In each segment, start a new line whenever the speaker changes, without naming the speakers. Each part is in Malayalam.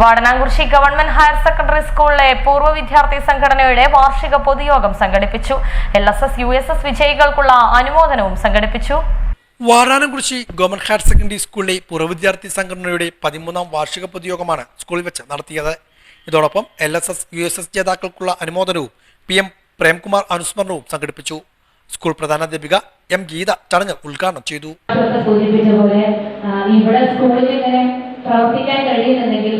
വാടനാംകുറിശി ഗവൺമെന്റ് ഹയർ സെക്കൻഡറി സ്കൂളിലെ പൂർവ വിദ്യാർത്ഥി സംഘടനയുടെ വാർഷിക പൊതുയോഗം സംഘടിപ്പിച്ചു. L S S U S S വിജയികൾക്കുള്ള അനുമോദനവും സംഘടിപ്പിച്ചു.
വാരാനംകുറിശി ഗവൺമെന്റ് ഹയർ സെക്കൻഡറി സ്കൂളിലെ പൂർവ വിദ്യാർത്ഥി സംഘടനയുടെ പതിമൂന്നാം വാർഷിക പൊതുയോഗമാണ് സ്കൂളിൽ വെച്ച് നടത്തിയത്. ഇതോടൊപ്പം L S S U S S ജേതാക്കൾക്കുള്ള അനുമോദനവും പി എം പ്രേംകുമാർ അനുസ്മരണവും സംഘടിപ്പിച്ചു. സ്കൂൾ പ്രധാനാധ്യാപിക എം ഗീത ചടങ്ങ് ഉദ്ഘാടനം ചെയ്തു.
സൂചിപ്പിച്ച പോലെ ഇവിടെ സ്കൂളിൽ ഇങ്ങനെ പ്രവർത്തിക്കാൻ കഴിയുന്നുണ്ടെങ്കിൽ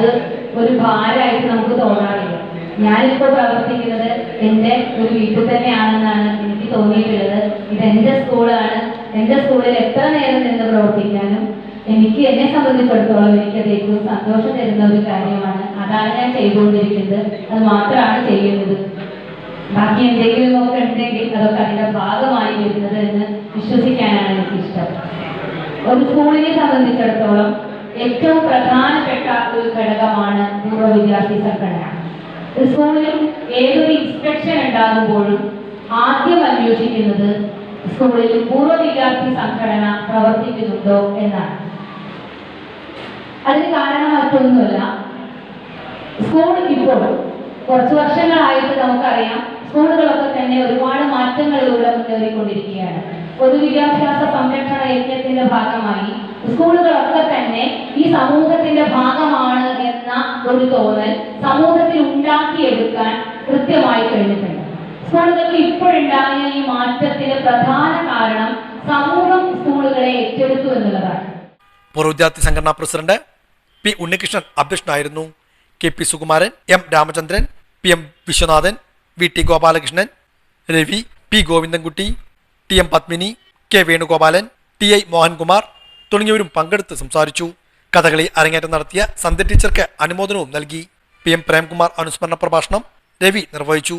അത് ഒരു ഭാരമായിട്ട് നമുക്ക് തോന്നാറില്ല. ഞാനിപ്പോ പ്രവർത്തിക്കുന്നത് എന്റെ ഒരു വീട്ടിൽ തന്നെയാണെന്നാണ് എനിക്ക് തോന്നിയിട്ടുള്ളത്. ഇത് എന്റെ സ്കൂളാണ്. എന്റെ സ്കൂളിൽ എത്ര നേരം നിന്ന് പ്രവർത്തിക്കാനും എനിക്ക് എന്നെ സംബന്ധിച്ചിടത്തോളം എനിക്കത് ഏറ്റവും സന്തോഷം തരുന്ന ഒരു കാര്യമാണ്. അതാണ് ഞാൻ ചെയ്തുകൊണ്ടിരിക്കുന്നത്. അത് മാത്രമാണ് ചെയ്യുന്നത്. ബാക്കി എന്തെങ്കിലും ഒക്കെ ഉണ്ടെങ്കിൽ അതൊക്കെ അതിന്റെ ഭാഗമായി വരുന്നത് എന്ന് വിശ്വസിക്കാനാണ് എനിക്കിഷ്ടം. ഒരു സ്കൂളിനെ സംബന്ധിച്ചിടത്തോളം ഏറ്റവും പ്രധാനപ്പെട്ട ഒരു ഘടകമാണ് പൂർവ വിദ്യാർത്ഥി സംഘടന. സ്കൂളിൽ ഏതൊരു ഇൻസ്പെക്ഷൻ ഉണ്ടാകുമ്പോഴും ആദ്യം അന്വേഷിക്കുന്നത് സ്കൂളിൽ പൂർവ വിദ്യാർത്ഥി സംഘടന പ്രവർത്തിക്കുന്നുണ്ടോ എന്നാണ്. അതിന് കാരണം മറ്റൊന്നുമല്ല. സ്കൂൾ ഇപ്പോൾ കുറച്ച് വർഷങ്ങളായിട്ട് നമുക്കറിയാം സ്കൂളുകളൊക്കെ തന്നെ ഒരുപാട് പൊതുവിദ്യാഭ്യാസ സംരക്ഷണ യജ്ഞത്തിന്റെ ഭാഗമായി സ്കൂളുകളൊക്കെ തന്നെ ഈ സമൂഹത്തിന്റെ ഭാഗമാണ് എന്ന ഒരു തോന്നൽ സമൂഹത്തിൽ ഉണ്ടാക്കിയെടുക്കാൻ കൃത്യമായി കഴിഞ്ഞിട്ടുണ്ട്. സ്കൂളുകൾക്ക് ഇപ്പോഴുണ്ടായ ഈ മാറ്റത്തിന് പ്രധാന കാരണം സമൂഹം സ്കൂളുകളെ ഏറ്റെടുത്തു എന്നുള്ളതാണ്.
പൂർവ വിദ്യാർത്ഥി സംഘടനാ പ്രസിഡന്റ് പി ഉണ്ണികൃഷ്ണൻ അധ്യക്ഷനായിരുന്നു. K P Sukumaran M Ramachandran P M Viswanathan V T Gopalakrishnan Ravi P Govindankutty T M Padmini K Venugopalan T I Mohankumar തുടങ്ങിയവരും പങ്കെടുത്ത് സംസാരിച്ചു. കഥകളി അരങ്ങേറ്റം നടത്തിയ സന്ധ്യ ടീച്ചർക്ക് അനുമോദനവും നൽകി. പി എം പ്രേംകുമാർ അനുസ്മരണ പ്രഭാഷണം രവി നിർവഹിച്ചു.